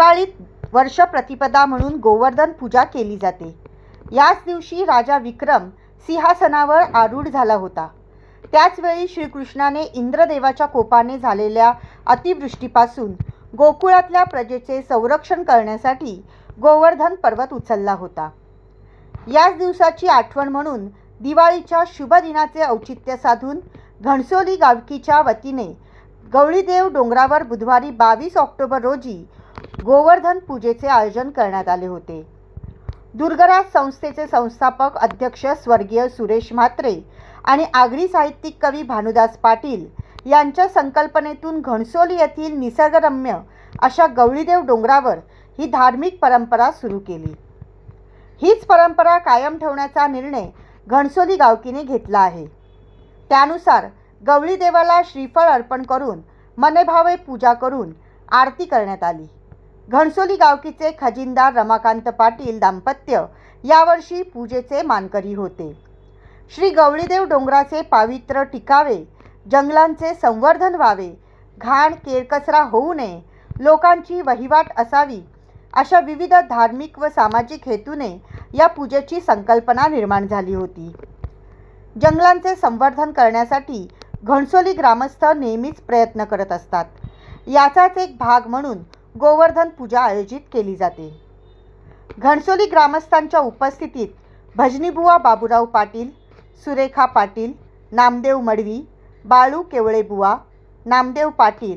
दिवाळीत वर्ष प्रतिपदा म्हणून गोवर्धन पूजा केली जाते. याच दिवशी राजा विक्रम सिंहासनावर आरूढ झाला होता. त्याचवेळी श्रीकृष्णाने इंद्रदेवाच्या कोपाने झालेल्या अतिवृष्टीपासून गोकुळातल्या प्रजेचे संरक्षण करण्यासाठी गोवर्धन पर्वत उचलला होता. याच दिवसाची आठवण म्हणून दिवाळीच्या शुभ दिनाचे औचित्य साधून घणसोली गावकीच्या वतीने गवळीदेव डोंगरावर बुधवारी बावीस ऑक्टोबर रोजी गोवर्धन पूजेचे आयोजन करण्यात आले होते. दुर्गराज संस्थेचे संस्थापक अध्यक्ष स्वर्गीय सुरेश म्हात्रे आणि आगरी साहित्यिक कवी भानुदास पाटील यांच्या संकल्पनेतून घणसोली येथील निसर्गरम्य अशा गवळीदेव डोंगरावर ही धार्मिक परंपरा सुरू केली. हीच परंपरा कायम ठेवण्याचा निर्णय घणसोली गावकीने घेतला आहे. त्यानुसार गवळी देवाला श्रीफळ अर्पण करून मनेभावे पूजा करून आरती करण्यात आली. घणसोली गावकीचे खजिनदार रमाकांत पाटील दाम्पत्य. यावर्षी पूजेचे मानकरी होते. श्री गवळीदेव डोंगराचे पावित्र्य टिकावे जंगलांचे संवर्धन व्हावे घाण केरकचरा होऊ नये लोकांची वहिवाट असावी अशा विविध धार्मिक व सामाजिक हेतूने या पूजेची संकल्पना निर्माण झाली होती. जंगलांचे संवर्धन करण्यासाठी घणसोली ग्रामस्थ नेहमीच प्रयत्न करत असतात. याचाच एक भाग म्हणून गोवर्धन पूजा आयोजित केली जाते. घणसोली ग्रामस्थांच्या उपस्थितीत भजनीबुवा बाबूराव पाटील सुरेखा पाटील नामदेव मडवी बाळू केवळेबुवा नामदेव पाटील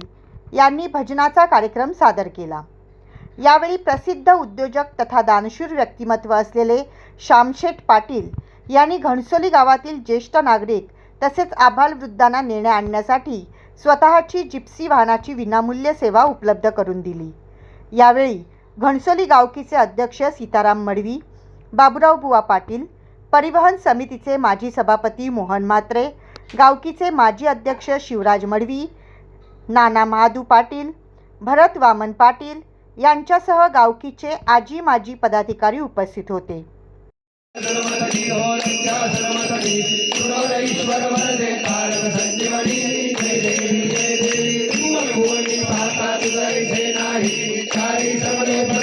यांनी भजनाचा कार्यक्रम सादर केला. यावेळी प्रसिद्ध उद्योजक तथा दानशूर व्यक्तिमत्व असलेले श्यामशेठ पाटील यांनी घणसोली गावातील ज्येष्ठ नागरिक तसेच आबालवृद्धांना नेण्या आणण्यासाठी स्वतःची जिप्सी वाहनाची विनामूल्य सेवा उपलब्ध करून दिली यावेळी घणसोली गावकीचे अध्यक्ष सीताराम मडवी बाबुराव बुवा पाटील परिवहन समितीचे माजी सभापती मोहन म्हात्रे गावकीचे माजी अध्यक्ष शिवराज मडवी नाना महादू पाटील भरत वामन पाटील यांच्यासह गावकीचे आजी माजी पदाधिकारी उपस्थित होते सारी सबले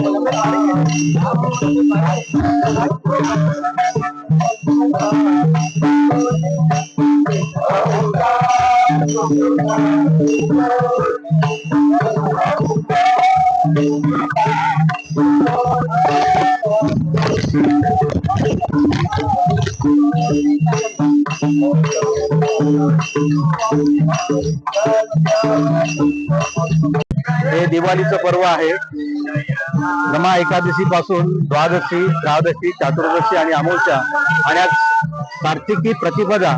हे पर्व आहे. रमा एकादशी पासून द्वादशी त्रयोदशी चतुर्दशी आणि अमोलच्या आणि आज कार्तिकी प्रतिपदा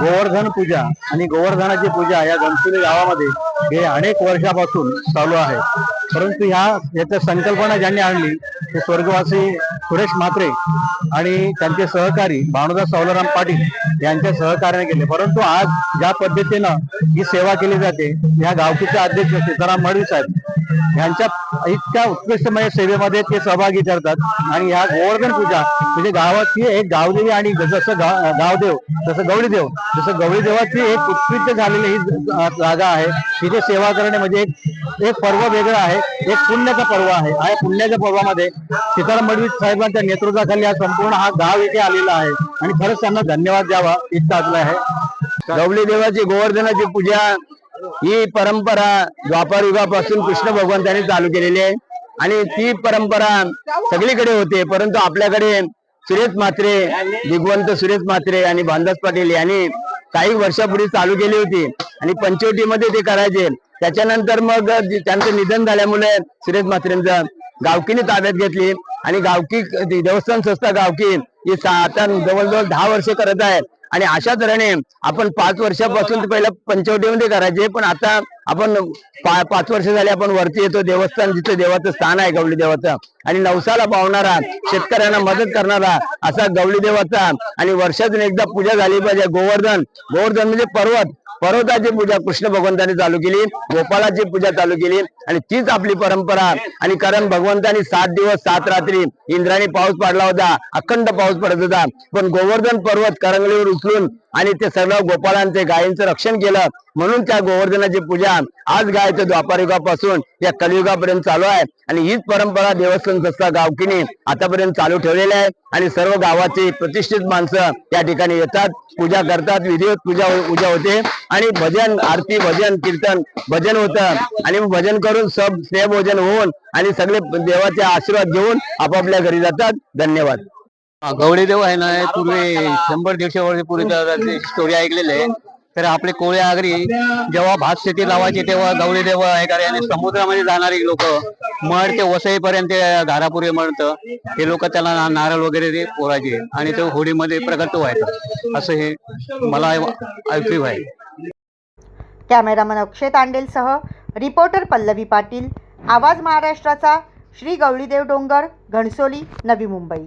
गोवर्धन पूजा आणि गोवर्धनाची पूजा या गणपती गावामध्ये हे अनेक वर्षापासून चालू आहे. परंतु ह्या याच्या संकल्पना ज्यांनी आणली ते स्वर्गवासी सुरेश म्हात्रे आणि त्यांचे सहकारी भानुदास सौलराम पाटील यांच्या सहकार्याने केले. परंतु आज ज्या पद्धतीनं ही सेवा केली जाते या गावकीचे अध्यक्ष सीताराम मडवी साहेब यांच्या इतक्या उत्कृष्टमय सेवेमध्ये ते सहभागी ठरतात. आणि या गोवर्धन पूजा म्हणजे गावाची एक गावदेवी आणि जसं गा- गावदेव तसं गवळीदेव जसं गवळीदेवाची एक उत्कृष्ट झालेली ही जागा आहे. तिथे सेवा करणे म्हणजे एक एक पर्व वेगळं आहे. एक पुण्याचा पर्व आहे. या पुण्याच्या पर्वामध्ये सीताराम मडवी साहेब साहेबांच्या नेतृत्वाखाली हा संपूर्ण हा गाव इथे आलेला आहे. आणि खरंच त्यांना धन्यवाद द्यावा इतकं आहे. गवली देवाची गोवर्धनाची पूजा ही परंपरा द्वापार युगापासून कृष्ण भगवंतांनी चालू केलेली आहे. आणि ती परंपरा सगळीकडे होते परंतु आपल्याकडे सुरेश म्हात्रे दिग्वंत सुरेश म्हात्रे आणि भानदास पाटील यांनी काही वर्षापूर्वी चालू केली होती. आणि पंचवटीमध्ये ते करायचे. त्याच्यानंतर मग त्यांचं निधन झाल्यामुळे सुरेश म्हात्रेंचं गावकीने ताब्यात घेतली आणि गावकी देवस्थान संस्था गावकी ही आता जवळजवळ दहा वर्ष करत आहे. आणि अशा तऱ्हेने आपण पाच वर्षापासून पहिला पंचवटीमध्ये करायचे पण आता आपण पा- पाच वर्ष झाले आपण वरती येतो देवस्थान जिथे देवाचं स्थान आहे गवळी देवाचं आणि नवसाला पावणारा शेतकऱ्यांना मदत करणारा असा गवळी देवाचा आणि वर्षातून एकदा पूजा झाली पाहिजे. गोवर्धन गोवर्धन म्हणजे पर्वत. पर्वताची पूजा कृष्ण भगवंतांनी चालू केली गोपाळाची पूजा चालू केली आणि तीच आपली परंपरा. आणि कारण भगवंतानी सात दिवस सात रात्री इंद्राने पाऊस पाडला होता अखंड पाऊस पडत होता. पण गोवर्धन पर्वत करंगलीवर उचलून आणि ते सगळं गोपाळांचे गायींचं रक्षण केलं. म्हणून त्या गोवर्धनाची पूजा आज गायचं द्वापार युगापासून या कलियुगापर्यंत चालू आहे. आणि हीच परंपरा देवस्थान संस्था गावकीने आतापर्यंत चालू ठेवलेली आहे. आणि सर्व गावाची प्रतिष्ठित माणसं या ठिकाणी येतात पूजा करतात विधिवत पूजा पूजा होते. आणि भजन आरती भजन कीर्तन भजन होतं. आणि भजन करून सब स्नेहभोजन होऊन आणि सगळे देवाचे आशीर्वाद घेऊन आपापल्या घरी जातात. धन्यवाद. गवळी देव आहे ना हे पूर्वी शंभर दीडशे वर्षपूर्वी स्टोरी ऐकलेली आहे. तर आपले कोळी आगरी जेव्हा भात शेती लावायची तेव्हा गवळी देव आहे कारण आणि समुद्रामध्ये जाणारी लोक मड ते वसईपर्यंत धारापुरी मळत. हे लोक त्याला नारळ वगैरे ते पोरायचे. आणि ते होडीमध्ये प्रगट व्हायचं. असं हे मला ऐकू आहे. कॅमेरामन अक्षय तांडेलसह रिपोर्टर पल्लवी पाटील. आवाज महाराष्ट्राचा श्री गवळीदेव डोंगर घणसोली नवी मुंबई.